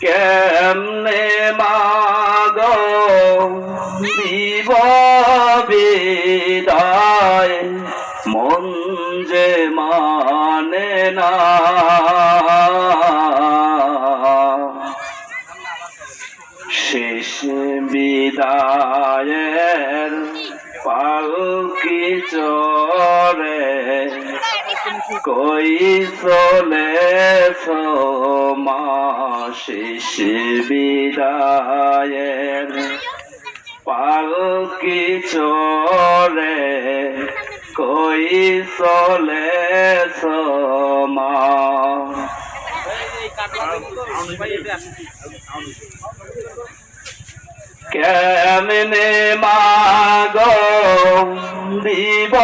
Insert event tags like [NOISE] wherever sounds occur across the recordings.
কেমনে মাগ বিদায়? মন যে মানে না। কই চলে মা বিদায়ের। পালকি চরে কই চলে মা? কেমনে মাগ দিব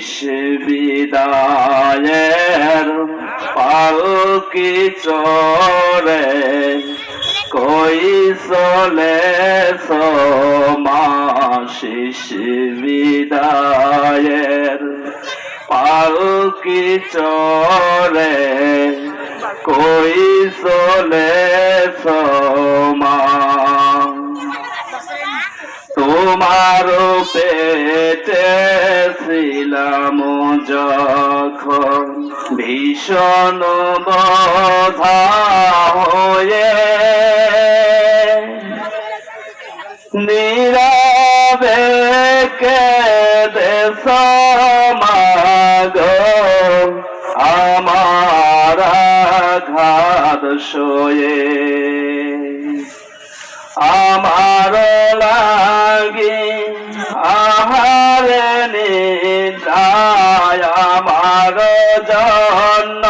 শেষ বিদায়ের পালকি চরে কই চলে মা শেষ বিদায়ের পালকি চরে কই চলে মা তোমার পেটে ছিলাম যখন ভীষণ বধা হয়ে নীরবে কেদে সমাগ আমার ঘাত শোয়ে আমার লাগে আহার নিদায় আমার জন্য।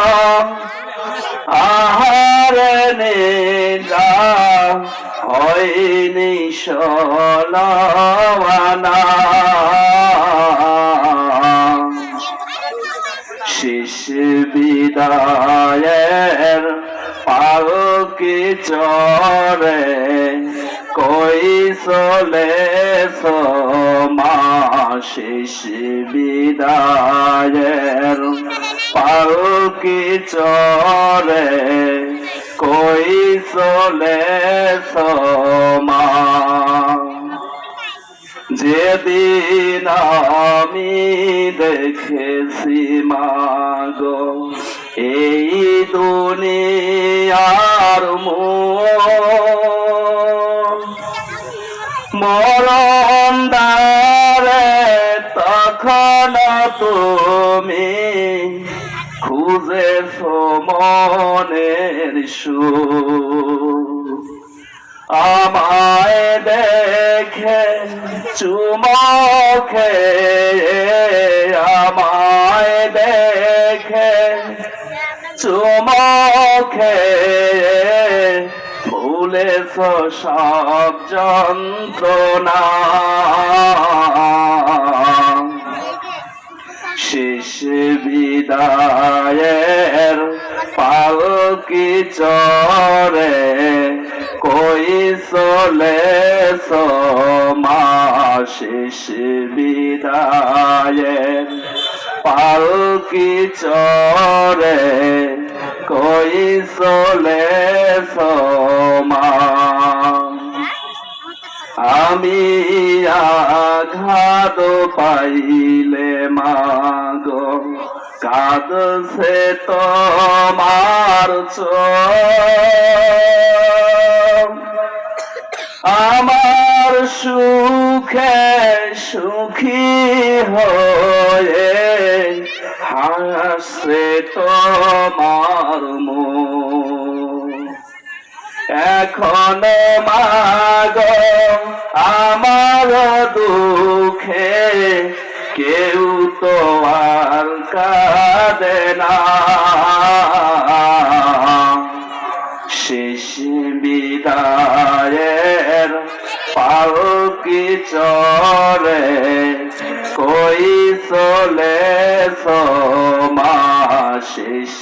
আহার নিদা হয়নি সলবানা শেষ বিদায়ের পালকি চরে চলে শেষ বিদায়ের পালকি চরে, কই চলে মা যেদিন আমি দেখেছি মাগো, এই দুনিয়ার মরণ তখন তুমি খুঁজেছ মনের আমায় দেখে চুমখে আমায় দেখে চুমখে ভুলেছ সব যন্ত্রণা। শেষ বিদায়ের পালকি চরে কই চলে মা শেষ বিদায়ের পালকি চরে কই চলে মা আমি আঘাত পাইলে মাগ। কাঁদছে তোমার আমার সুখে সুখী হয়ে হাসছে তোমার মন। এখন মাগ চরে কই চলে শেষ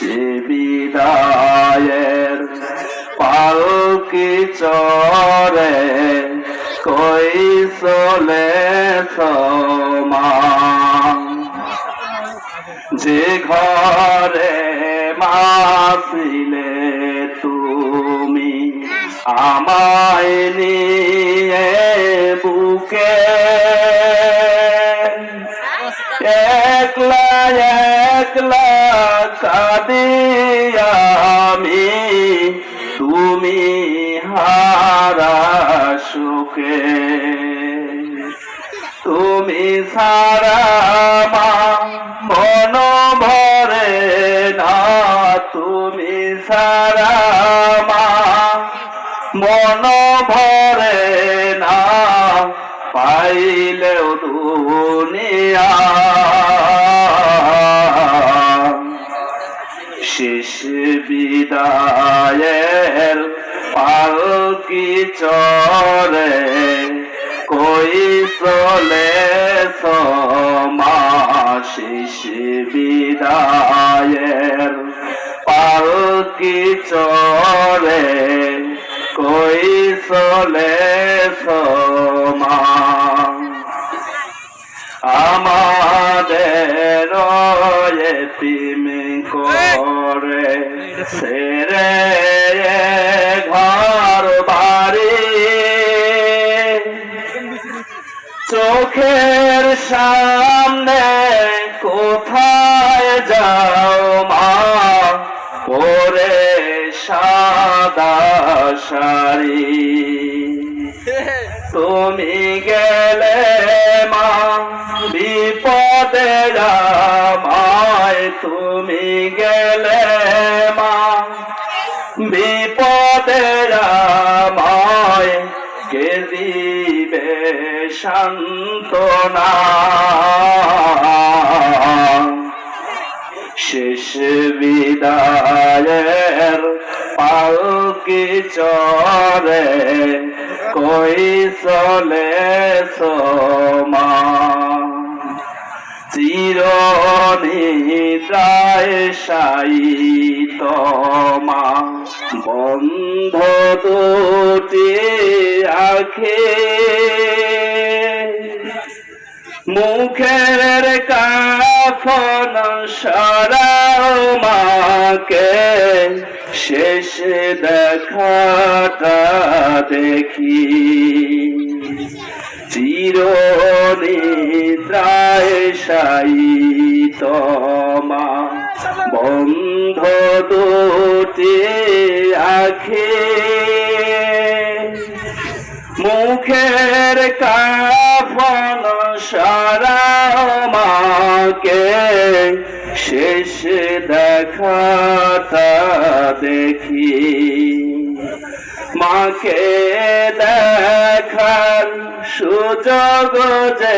বিদায়ের? পালকি চরে কই চলে যে ঘরে তুমি আমায় নিয়ে বুকে একলা একলা কাঁদি আমি, তুমি হারা সুখে। তুমি সারা মা মন ভরে না, তুমি সারা মন ভরে না, পাইলেও দুনিয়া। শেষ বিদায়ের পালকি চরে, কই চলে সমা শেষ বিদায়ের পালকি চরে চলে আমাদের করে সেরে ঘর বাড়ি। চোখের সামনে শাড়ি [LAUGHS] তুমি গেলে মা বিপদে মায় তুমি গেলে মা বিপদে মায় কে দিবে শান্তনা শেষ বিদায়ের পালকি চরে কই চলে সোমা? চিরনিদ্রায় সাই তোমা বন্ধ দুটি আখে। মুখের কাফন সরাও মাকে শেষ দেখাটা দেখি। চিরনিদ্রায় সাই তোমা বন্ধ দুটি আখে। মুখের কাফন সারামাকে শেষ দেখাটা দেখি। মাকে দেখার সুযোগ যে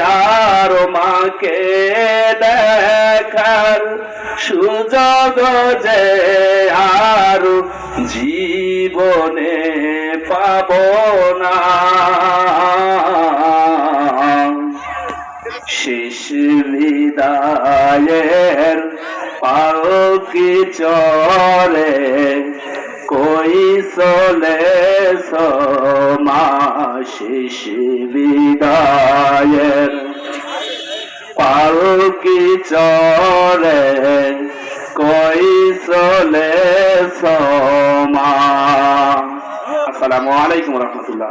আর মাকে দেখার সুযোগ যে আর জীবনে পাব না। বিদায়ের পালকি চলে? কই চলে সমা শেষ বিদায়ের? পালকি চলে? কই চলে সমা? আসসালামু আলাইকুম রহমতুল্লাহ।